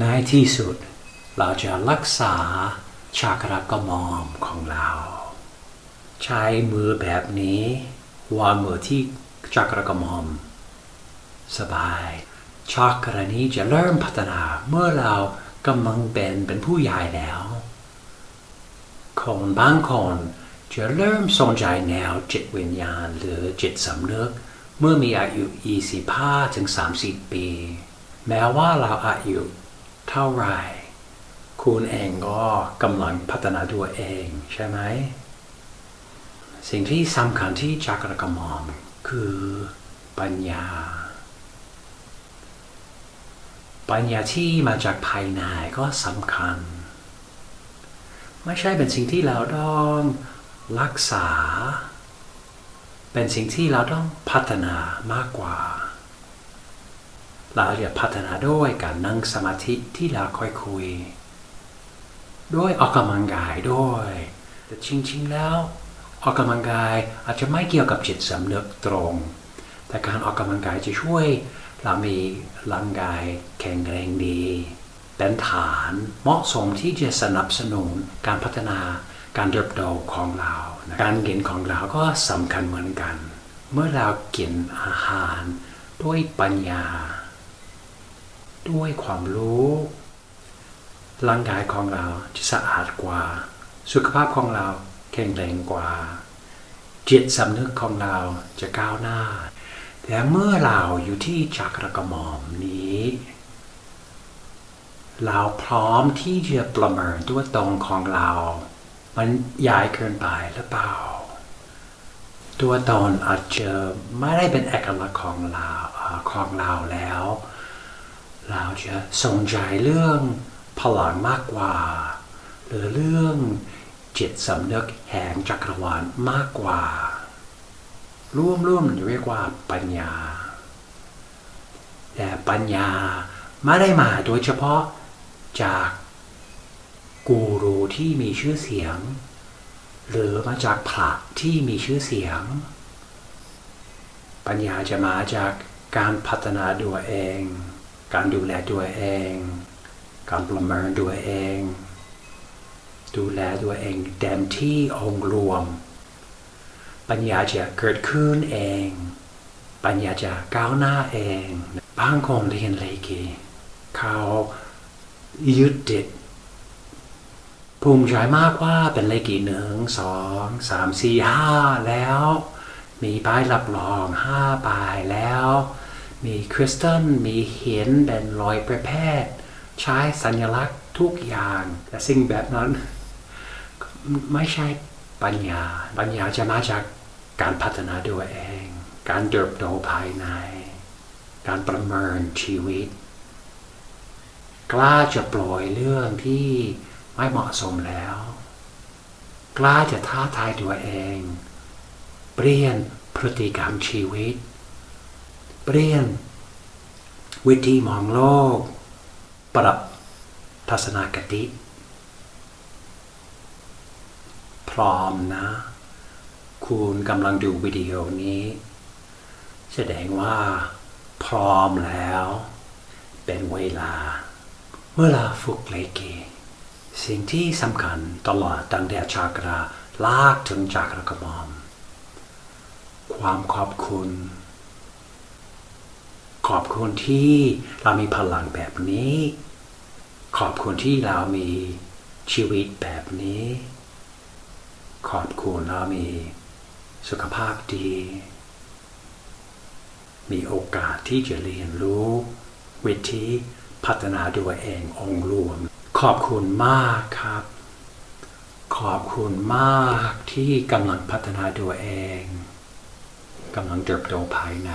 ในที่สุด เราจะรักษาชากรกระมอมของเรา ใช้มือแบบนี้วางมือที่ชากรกระมอม สบายชากรนี้จะเริ่มพัฒนาเมื่อเรากำลังเป็นเป็นผู้ใหญ่แล้วคนบางคนจะเริ่มสนใจแนวจิตวิญญาณหรือจิตสำนึก เมื่อมีอายุ 25 ถึง 30 ปี แม้ว่าเราอายุ เท่าไหรคุณเองก็กำลังพัฒนาตัวเองใช่ไหม สิ่งที่สำคัญที่จักรกมอมคือปัญญา ปัญญาที่มาจากภายในก็สำคัญ ไม่ใช่เป็นสิ่งที่เราต้องรักษา เป็นสิ่งที่เราต้องพัฒนามากกว่า เราจะพัฒนาด้วยการนั่งสมาธิที่เราค่อยคุย ด้วยออกกำลังกายด้วย แต่จริงๆแล้ว ออกกำลังกายอาจจะไม่เกี่ยวกับจิตสำนึกตรง แต่การออกกำลังกายจะช่วยเรามีร่างกายแข็งแรงดี เป็นฐานเหมาะสมที่จะสนับสนุนการพัฒนาการเติบโตของเรา การกินของเราก็สำคัญเหมือนกัน เมื่อเรากินอาหารด้วยปัญญา ด้วยความรู้ร่างกายของเราจะสะอาดกว่า สุขภาพของเราแข็งแรงกว่า จิตสำนึกของเราจะก้าวหน้าแต่เมื่อเราอยู่ที่จักรกระหม่อมนี้ เราพร้อมที่จะประเมินตัวตนของเรา มันใหญ่เกินไปหรือเปล่า ตัวตนอาจจะไม่ได้เป็นเอกลักษณ์ของเราของเราแล้ว เราจะสนใจเรื่องพลังมากกว่า หรือเรื่องจิตสำนึกแห่งจักรวาลมากกว่า ร่วมๆเรียกว่าปัญญา แต่ปัญญาไม่ได้มาโดยเฉพาะจากกูรูที่มีชื่อเสียง หรือมาจากพระที่มีชื่อเสียง ปัญญาจะมาจากการพัฒนาตัวเอง การดูแลตัวเอง การประเมินตัวเอง ดูแลตัวเองเต็มที่องรวม ปัญญาจะเกิดขึ้นเอง ปัญญาจะก้าวหน้าเองบางคนเรียนเลกีเขายึดติดภูมิใจมากว่าเป็นเลกีหนึ่งสองสามสี่ห้าแล้ว มีป้ายรับรองห้าป้ายแล้ว มีคริสตัลมีเห็นเป็นรอยประเภท ใช้สัญลักษณ์ทุกอย่าง แต่สิ่งแบบนั้น ไม่ใช่ปัญญา ปัญญาจะมาจากการพัฒนาตัวเอง การเติบโตภายใน การประเมินชีวิต กล้าจะปล่อยเรื่องที่ไม่เหมาะสมแล้ว กล้าจะท้าทายตัวเอง เปลี่ยนพฤติกรรมชีวิต เปลี่ยน วิธีมองโลก ปรับทัศนคติ พร้อมนะ คุณกำลังดูวิดีโอนี้ แสดงว่า พร้อมแล้ว เป็นเวลา เวลาฝึกเลเกสิ่งที่สำคัญตลอดตั้งแต่ชากราลากถึงจากรกระหมอม ความขอบคุณ ขอบคุณที่เรามีพลังแบบนี้ ขอบคุณที่เรามีชีวิตแบบนี้ ขอบคุณเรามีสุขภาพดี มีโอกาสที่จะเรียนรู้ วิธีพัฒนาตัวเององค์รวม ขอบคุณมากครับ ขอบคุณมากที่กำลังพัฒนาตัวเองกำลังเติบโตภายใน